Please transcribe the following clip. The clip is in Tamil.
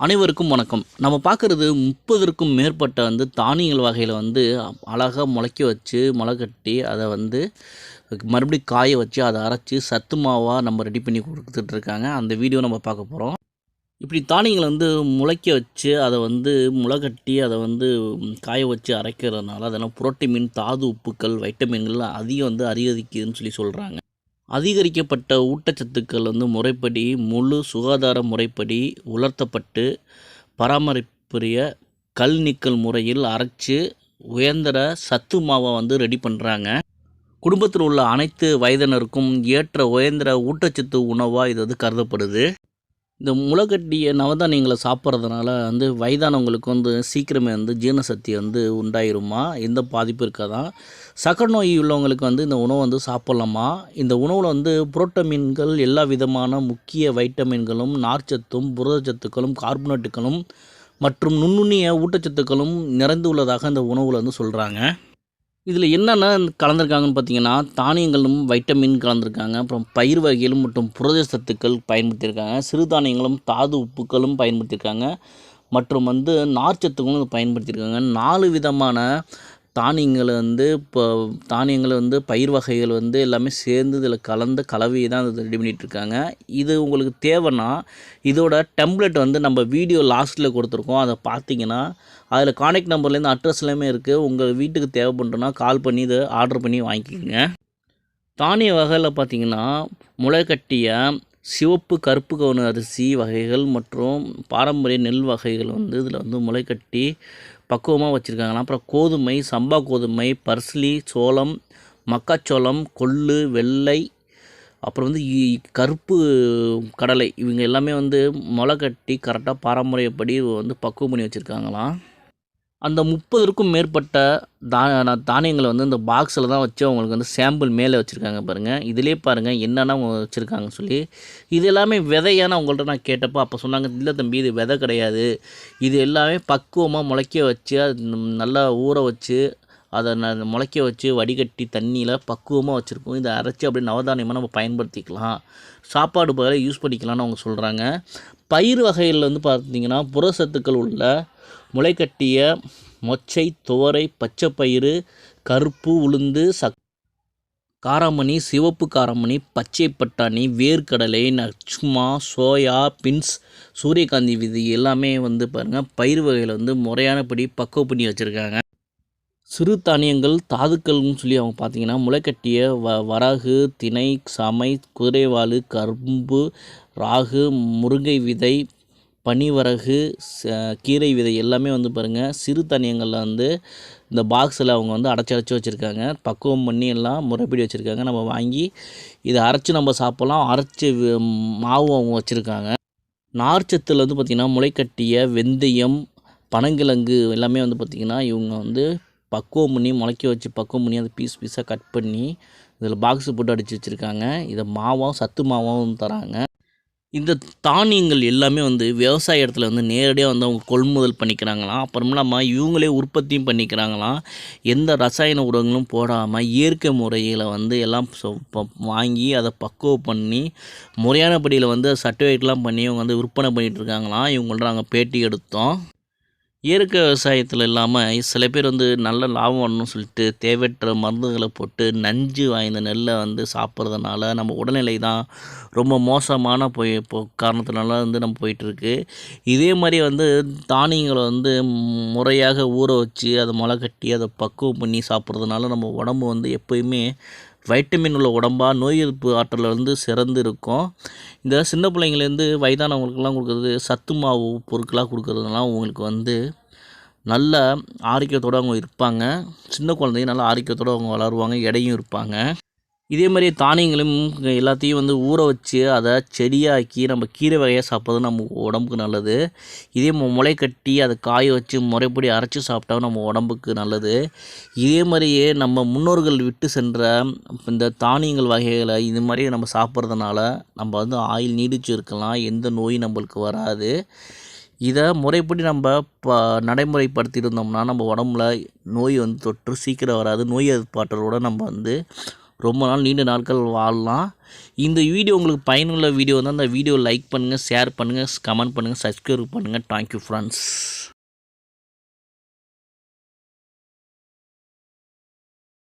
அனைவருக்கும் வணக்கம். நம்ம பார்க்குறது முப்பதற்கும் மேற்பட்ட வந்து தானியங்கள் வகையில் வந்து அழகாக முளைக்க வச்சு முளை கட்டி அதை வந்து மறுபடியும் காய வச்சு அதை அரைச்சி சத்து மாவாக நம்ம ரெடி பண்ணி கொடுத்துட்டு இருக்காங்க. அந்த வீடியோ நம்ம பார்க்க போகிறோம் இப்படி தானியங்களை வந்து முளைக்க வச்சு அதை வந்து முளை கட்டி அதை வந்து காய வச்சு அரைக்கிறதுனால அதெல்லாம் புரோட்டீன் தாது உப்புக்கள் வைட்டமின்கள் அதிகம் வந்து அதிகரிக்குதுன்னு சொல்லி சொல்கிறாங்க அதிகரிக்கப்பட்ட ஊட்டச்சத்துக்கள் வந்து முறைப்படி முழு சுகாதார முறைப்படி உலர்த்தப்பட்டு பராமரிப்புரிய கல் நீக்கல் முறையில் அரைச்சு உயர்ந்தர சத்து மாவை வந்து ரெடி பண்ணுறாங்க குடும்பத்தில் உள்ள அனைத்து வயதினருக்கும் ஏற்ற உயர்ந்தர ஊட்டச்சத்து உணவாக இது வந்து கருதப்படுது. இந்த முளைக்கட்டிய நவதானியங்களை சாப்பிட்றதுனால வந்து வயதானவங்களுக்கு வந்து சீக்கிரமே வந்து ஜீரணசக்தி வந்து உண்டாயிருமா? எந்த பாதிப்பும் இருக்காதான் சக்கரை நோய் உள்ளவங்களுக்கு வந்து இந்த உணவை வந்து சாப்பிட்லாமா? இந்த உணவில் வந்து புரோட்டமின்கள் எல்லா விதமான முக்கிய வைட்டமின்களும் நார்ச்சத்தும் புரதச்சத்துக்களும் கார்பனேட்டுகளும் மற்றும் நுண்ணுண்ணிய ஊட்டச்சத்துக்களும் நிறைந்து உள்ளதாக இந்த உணவில் வந்து சொல்கிறாங்க இதில் என்னென்ன கலந்துருக்காங்கன்னு பார்த்தீங்கன்னா தானியங்களும் வைட்டமின் கலந்துருக்காங்க. அப்புறம் பயிர் வகைகளும் மற்றும் புரத சத்துக்கள் பயன்படுத்தியிருக்காங்க. சிறுதானியங்களும் தாது உப்புக்களும் பயன்படுத்தியிருக்காங்க. மற்றும் வந்து நார்ச்சத்துக்களும் பயன்படுத்தியிருக்காங்க. நாலு விதமான தானியங்களை வந்து இப்போ தானியங்களை வந்து பயிர் வகைகள் வந்து எல்லாமே சேர்ந்து இதில் கலந்த கலவையை தான் அதை ரெடி பண்ணிகிட்ருக்காங்க இருக்காங்க இது உங்களுக்கு தேவைன்னா இதோட டெம்ப்ளெட் வந்து நம்ம வீடியோ லாஸ்ட்டில் கொடுத்துருக்கோம். அதை பார்த்தீங்கன்னா அதில் கான்டாக்ட் நம்பர்லேருந்து அட்ரஸ் எல்லாமே இருக்குது உங்கள் வீட்டுக்கு தேவைப்படுறோன்னா கால் பண்ணி இதை ஆர்டர் பண்ணி வாங்கிக்கோங்க. தானிய வகையில் பார்த்தீங்கன்னா முளைக்கட்டியை சிவப்பு கருப்பு கவுனு அரிசி வகைகள் மற்றும் பாரம்பரிய நெல் வகைகள் வந்து இதில் வந்து முளைக்கட்டி பக்குவமாக வச்சுருக்காங்களாம் அப்புறம் கோதுமை சம்பா கோதுமை பர்ஸ்லி சோளம் மக்காச்சோளம் கொள்ளு வெள்ளை அப்புறம் வந்து இ- கருப்பு கடலை. இவங்க எல்லாமே வந்து முளை கட்டி கரெக்டாக பாரம்பரியப்படி வந்து பக்குவம் பண்ணி வச்சுருக்காங்களாம். அந்த முப்பதுக்கும் மேற்பட்ட தா தானியங்களை வந்து இந்த பாக்ஸில் தான் வச்சு அவங்களுக்கு வந்து சாம்பிள் மேலே வச்சுருக்காங்க பாருங்கள் இதிலே பாருங்கள் என்னென்ன வச்சுருக்காங்கன்னு சொல்லி. இது எல்லாமே விதையான அவங்கள்ட்ட நான் கேட்டப்போ அப்போ சொன்னாங்க இல்லை தம்பி இது விதை கிடையாது. இது எல்லாமே பக்குவமாக முளைக்க வச்சு அது நல்லா ஊற வச்சு அதை ந முளைக்க வச்சு வடிகட்டி தண்ணியில் பக்குவமாக வச்சுருக்கோம். இதை அரைச்சி அப்படியே நவதானியமாக நம்ம பயன்படுத்திக்கலாம். சாப்பாடு பதிலாக யூஸ் பண்ணிக்கலாம்னு அவங்க சொல்கிறாங்க பயிர் வகையில் வந்து பார்த்தீங்கன்னா புரசத்துக்கள் உள்ள முளைக்கட்டிய மொச்சை துவரை பச்சைப்பயிறு கருப்பு உளுந்து சக் காராமணி சிவப்பு காராமணி பச்சை பட்டாணி வேர்க்கடலை நச்சுமா சோயா பின்ஸ் சூரியகாந்தி விதி எல்லாமே வந்து பாருங்கள் பயிர் வகையில் வந்து முறையானபடி பக்குவ பண்ணி வச்சுருக்காங்க. சிறு தானியங்கள் தாதுக்கள்னு சொல்லி அவங்க பார்த்தீங்கன்னா முளைக்கட்டிய வ வரகு திணை சமை குதிரைவாலு கரும்பு ராகு முருங்கை விதை பனிவரகு ச- கீரை விதை எல்லாமே வந்து பாருங்கள் சிறு தானியங்களில் வந்து இந்த பாக்ஸில் அவங்க வந்து அடைச்சி அடைச்சி வச்சுருக்காங்க. பக்குவம் பண்ணி எல்லாம் முறைப்படி வச்சுருக்காங்க. நம்ம வாங்கி இதை அரைச்சி நம்ம சாப்பிட்லாம். அரைச்சி வி- மாவும் அவங்க வச்சுருக்காங்க. நார்ச்சத்தில் வந்து பார்த்திங்கன்னா முளைக்கட்டிய வெந்தயம் பனங்கிழங்கு எல்லாமே வந்து பார்த்திங்கன்னா இவங்க வந்து பக்குவம் பண்ணி முளைக்க வச்சு பக்குவம் பண்ணி அதை பீஸ் பீஸாக கட் பண்ணி இதில் பாக்ஸ் போட்டு அடித்து வச்சுருக்காங்க. இதை மாவும் சத்து மாவும் தராங்க. இந்த தானியங்கள் எல்லாமே வந்து விவசாய இடத்துல வந்து நேரடியாக வந்து அவங்க கொள்முதல் பண்ணிக்கிறாங்களாம். அப்புறமேலாமா இவங்களே உற்பத்தியும் பண்ணிக்கிறாங்களாம். எந்த ரசாயன உரங்களும் போடாமல் இயற்கை முறையில் வந்து எல்லாம் சொ- வாங்கி அதை பக்குவம் பண்ணி முறையான படியில் வந்து சர்டிஃபிகேட்லாம் பண்ணி அவங்க வந்து விற்பனை பண்ணிகிட்ருக்காங்களாம் இவங்கள்ட்ட நாங்கள் பேட்டி எடுத்தோம். இயற்கை விவசாயத்தில் இல்லாமல் சில பேர் வந்து நல்ல லாபம் வரணும்னு சொல்லிட்டு தேவையற்ற மருந்துகளை போட்டு நஞ்சு வாய்ந்த நெல்லை வந்து சாப்பிட்றதுனால நம்ம உடல்நிலை தான் ரொம்ப மோசமான போய் இப்போ காரணத்தினால வந்து நம்ம போயிட்டுருக்கு. இதே மாதிரி வந்து தானியங்களை வந்து முறையாக ஊற வச்சு அதை முளை கட்டி அதை பக்குவம் பண்ணி சாப்பிட்றதுனால நம்ம உடம்பு வந்து எப்போயுமே வைட்டமின் உள்ள உடம்பாக நோய் எதிர்ப்பு ஆற்றல் வந்து சிறந்து இருக்கும். இந்த சின்ன பிள்ளைங்கள்லேருந்து வயதானவங்களுக்கெல்லாம் கொடுக்குறது சத்து மாவு பொருட்களாக கொடுக்குறதுலாம் உங்களுக்கு வந்து நல்ல ஆரோக்கியத்தோடு அவங்க இருப்பாங்க. சின்ன குழந்தைங்க நல்ல ஆரோக்கியத்தோடு அவங்க வளருவாங்க எடையும் இருப்பாங்க. இதே மாதிரி தானியங்களும் எல்லாத்தையும் வந்து ஊற வச்சு அதை செடியாக்கி நம்ம கீரை வகையாக சாப்பிட்றது நம்ம உடம்புக்கு நல்லது. இதே முளை கட்டி அதை காய வச்சு முறைப்படி அரைச்சி சாப்பிட்டா நம்ம உடம்புக்கு நல்லது. இதே மாதிரியே நம்ம முன்னோர்கள் விட்டு சென்ற இந்த தானியங்கள் வகைகளை இது மாதிரி நம்ம சாப்பிட்றதுனால நம்ம வந்து ஆயில் நீடிச்சு இருக்கலாம் எந்த நோயும் நம்மளுக்கு வராது. இதை முறைப்படி நம்ம ப நடைமுறைப்படுத்தியிருந்தோம்னா நம்ம உடம்புல நோய் வந்து தொற்று சீக்கிரம் வராது. நோய் எதிர்ப்பாற்றலோட நம்ம வந்து ரொம்ப நாள் நீண்ட நாட்கள் வாழலாம். இந்த வீடியோ உங்களுக்கு பயனுள்ள வீடியோ தான் அந்த வீடியோ லைக் பண்ணுங்கள் ஷேர் பண்ணுங்கள் கமெண்ட் பண்ணுங்கள் சப்ஸ்கிரைப் பண்ணுங்கள் தேங்க்யூ ஃப்ரெண்ட்ஸ்